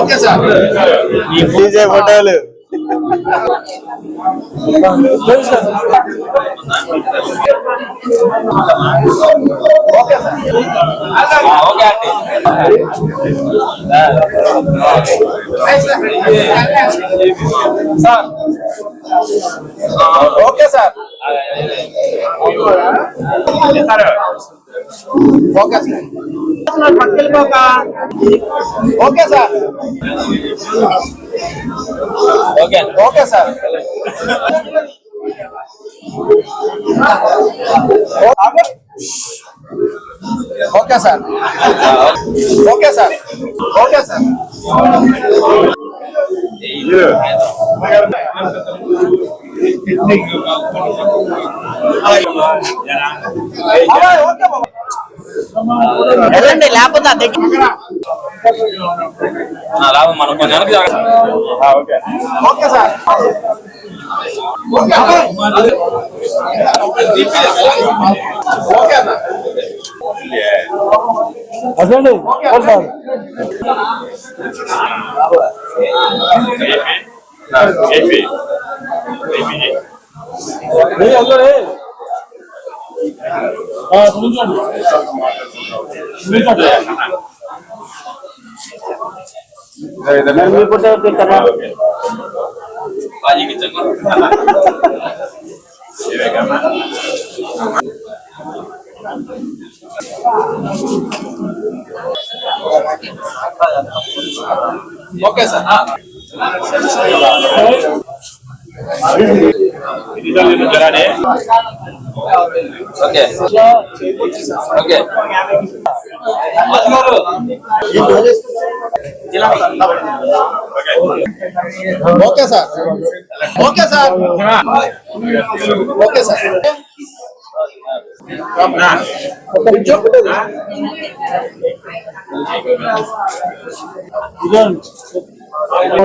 Okay sir. పూజే ఫోటోలు. Sir. Okay sir. Okay sir. Okay sir okay okay sir okay sir okay sir okay sir అబ్బాయి, okay బాబా. వెళ్ళండి లేకపోతే ఆ దగ్గర లాభం మనం కొంచెం వెనక్కి జరగ- ఆ, okay okay sir okay okay అన్న ఆ, ఏపీ ఏపీ బాజీకి ఇచ్చాను ఇవే కదా ఓకే సార్ ఇది జరానే okay okay okay sir. Okay sir. Okay sir Ali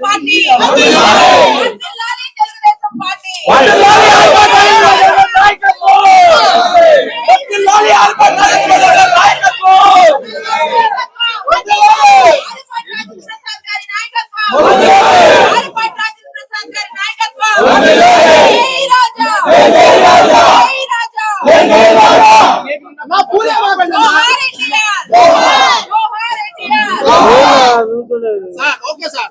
party వర్ధిల్లాలి తెలుగుదేశం పార్టీ ప్రసాద్ గారి నాయకత్వం ఆరిపాటి రాజేంద్ర ప్రసాద్ గారి నాయకత్వం జై రాజా జై రాజా జోహార్ ఎన్టీఆర్ జోహార్ ఎన్టీఆర్ సార్ ఓకే సార్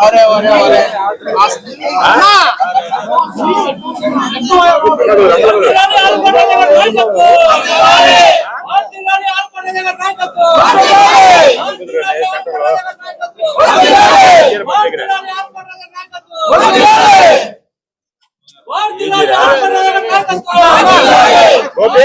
అరే అరే అరే. Okay.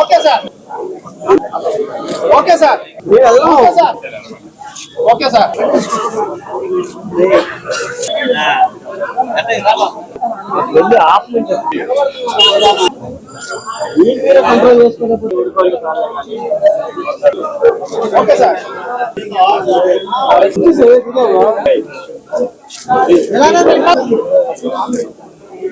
Okay sir. Okay sir. Okay sir. Okay sir. Okay sir. Okay sir okay sir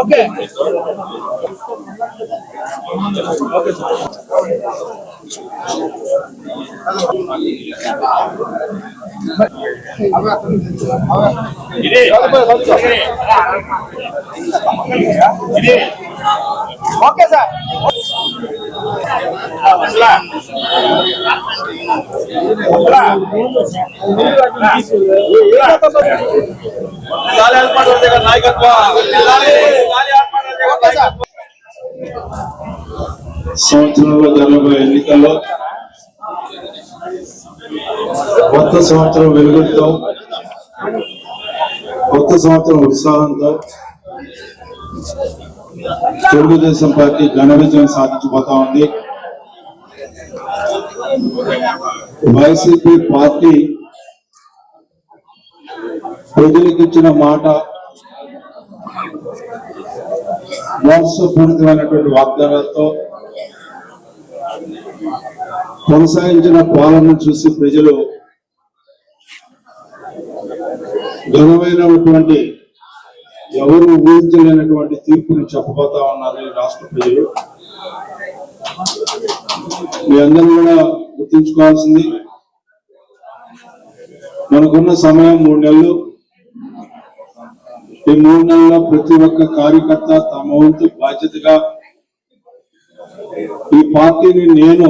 okay sir అసలా అసలా ఓకే సార్. సంవత్సరంలో జరగబోయే ఎన్నికల్లో కొత్త సంవత్సరం వెలుగుతో కొత్త సంవత్సరం ఉత్సాహంతో తెలుగుదేశం పార్టీ ఘన విజయం సాధించబోతా ఉంది. వైసీపీ పార్టీ ప్రజలకు ఇచ్చిన మాట మోసపూరితమైనటువంటి వాగ్దానాలతో కొనసాగించిన పాలనను చూసి ప్రజలు ఘనమైనటువంటి ఎవరు ఊహించలేనటువంటి తీర్పుని చెప్పబోతా ఉన్నారు ఈ రాష్ట్ర ప్రజలు. మీ అందరూ కూడా గుర్తుంచుకోవాల్సింది మనకున్న సమయం మూడు నెలలు. ఈ మూడు నెలల్లో ప్రతి ఒక్క కార్యకర్త తమ వంతు బాధ్యతగా ఈ పార్టీని నేను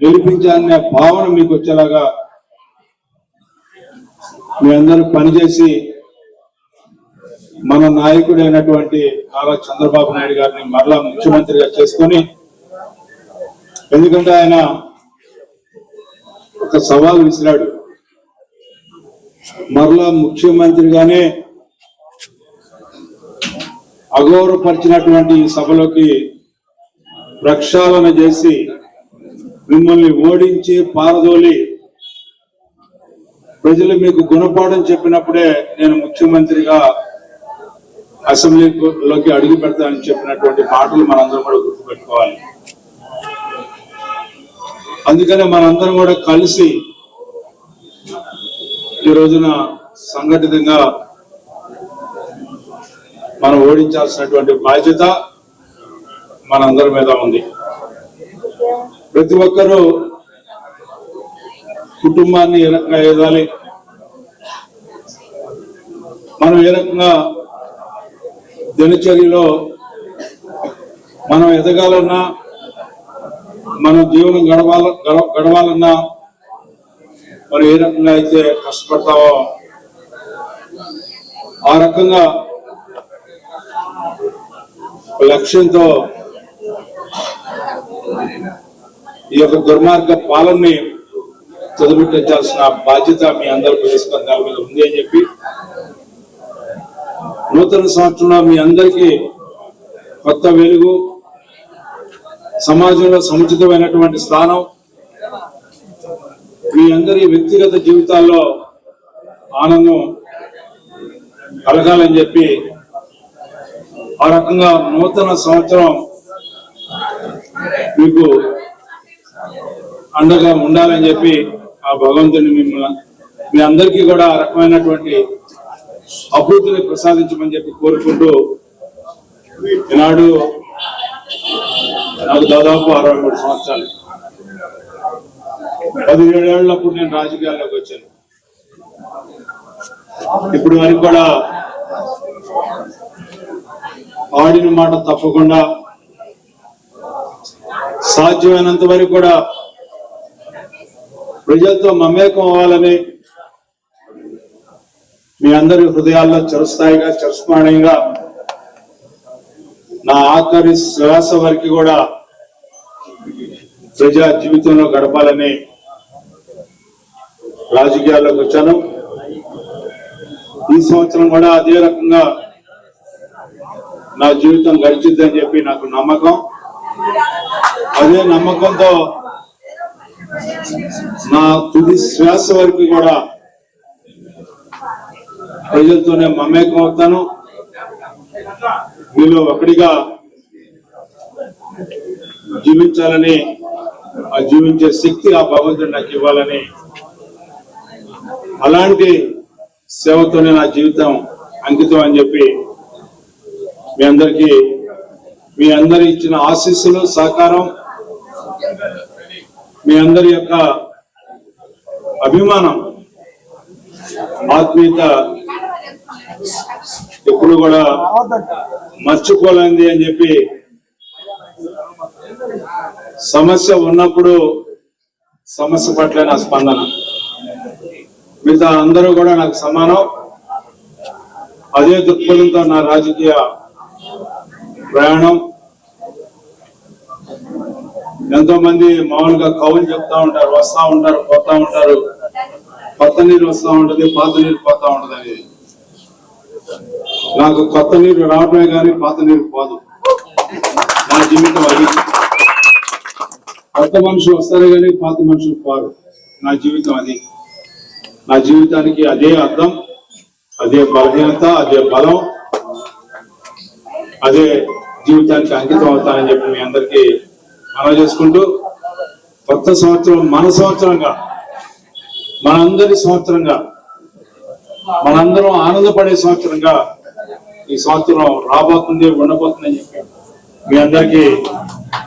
గెలిపించాలనే భావన మీకు వచ్చేలాగా మీ అందరూ పనిచేసి మన నాయకుడైనటువంటి నారా చంద్రబాబు నాయుడు గారిని మరలా ముఖ్యమంత్రిగా చేసుకొని ఎందుకంటే ఆయన ఒక సవాల్ విసిరాడు. మరలా ముఖ్యమంత్రిగానే అగౌరవపరిచినటువంటి సభలోకి ప్రక్షాళన చేసి మిమ్మల్ని ఓడించి పారదోలి ప్రజలు మీకు గుణపాఠం చెప్పినప్పుడే నేను ముఖ్యమంత్రిగా అసెంబ్లీలోకి అడుగు పెడతానని చెప్పినటువంటి మాటలు మనందరం కూడా గుర్తుపెట్టుకోవాలి. అందుకనే మనందరం కూడా కలిసి ఈ రోజున సంఘటితంగా మనం ఓడించాల్సినటువంటి బాధ్యత మనందరి మీద ఉంది. ప్రతి ఒక్కరూ కుటుంబాన్ని ఏ రకంగా ఎదగాలి? మనం ఏ రకంగా దినచర్యలో మనం ఎదగాలన్నా మనం జీవనం గడవాల గడ- గడవాలన్నా మనం ఏ రకంగా అయితే కష్టపడతామో ఆ రకంగా లక్ష్యంతో ఈ యొక్క దుర్మార్గ పాలనని చదువుపెట్టించాల్సిన బాధ్యత మీ అందరికీ తీసుకున్న దాని మీద ఉంది అని చెప్పి నూతన సంవత్సరంలో మీ అందరికీ కొత్త వెలుగు సమాజంలో సముచితమైనటువంటి స్థానం మీ అందరి వ్యక్తిగత జీవితాల్లో ఆనందం కలగాలని చెప్పి ఆ రకంగా నూతన సంవత్సరం మీకు అండగా ఉండాలని చెప్పి ఆ భగవంతుని మిమ్మల్ని మీ అందరికీ కూడా ఆ రకమైనటువంటి అభివృద్ధిని ప్రసాదించమని చెప్పి కోరుకుంటూ ఈనాడు నాకు దాదాపు అరవై మూడు సంవత్సరాలు. పదిహేడేళ్ళప్పుడు నేను రాజకీయాల్లోకి వచ్చాను. ఇప్పుడు వరకు కూడా ఆడిన మాట తప్పకుండా సాధ్యమైనంత వరకు కూడా ప్రజలతో మమేకం అవ్వాలని మీ అందరి హృదయాల్లో చరుస్థాయిగా చరుస్మరణీయంగా నా ఆఖరి శ్వాస వరకు కూడా ప్రజా జీవితంలో గడపాలని రాజకీయాల్లోకి వచ్చాను. ఈ సంవత్సరం కూడా అదే రకంగా నా జీవితం గడిచిద్దని చెప్పి నాకు నమ్మకం. అదే నమ్మకంతో నా తుది శ్వాస వరకు కూడా ప్రజలతోనే మమేకం అవుతాను. మీలో ఒకటిగా జీవించాలని ఆ జీవించే శక్తి ఆ భగవంతుడు నాకు ఇవ్వాలని అలాంటి సేవతోనే నా జీవితం అంకితం అని చెప్పి మీ అందరికీ మీ అందరి ఇచ్చిన ఆశీస్సులు సహకారం మీ అందరి యొక్క అభిమానం ఆత్మీయత ఎప్పుడు కూడా మర్చిపోలేంది అని చెప్పి సమస్య ఉన్నప్పుడు సమస్య పట్ల నా స్పందన. మిగతా అందరూ కూడా నాకు సమానం. అదే దృక్పథంతో నా రాజకీయ ప్రయాణం. ఎంతో మంది మామూలుగా కవులు చెప్తా ఉంటారు వస్తా ఉంటారు పోతా ఉంటారు. కొత్త నీరు వస్తూ ఉంటుంది పాత నీరు పోతా ఉంటది అనేది నాకు కొత్త నీరు రావడమే కానీ పాత నీరు పోదు. నా జీవితం అది. కొత్త మనుషులు వస్తారు కానీ పాత మనుషులు పోరు. నా జీవితం అది. నా జీవితానికి అదే అర్థం అదే బలహీనత అదే బలం అదే జీవితానికి అంకితం అవుతానని చెప్పి మీ అందరికీ మనం చేసుకుంటూ కొత్త సంవత్సరం మన సంవత్సరంగా మనందరి సంవత్సరంగా మనందరం ఆనందపడే సంవత్సరంగా ఈ సంవత్సరం రాబోతుంది ఉండబోతుంది అని చెప్పి మీ అందరికీ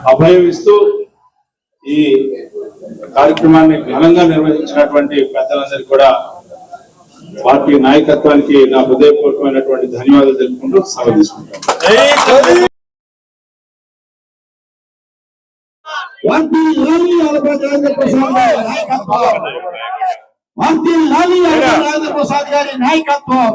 అభయం ఇస్తూ ఈ కార్యక్రమాన్ని ఘనంగా నిర్వహించినటువంటి పెద్దలందరికీ కూడా పార్టీ నాయకత్వానికి నా హృదయపూర్వకమైనటువంటి ధన్యవాదాలు తెలుపుకుంటూ సెలవు తీసుకుంటాను వర్ధిల్లాలి అలపతి రాజేంద్ర ప్రసాద్ వాక్యలాలి రాజేంద్ర ప్రసాద్ గారి నాయకత్వం.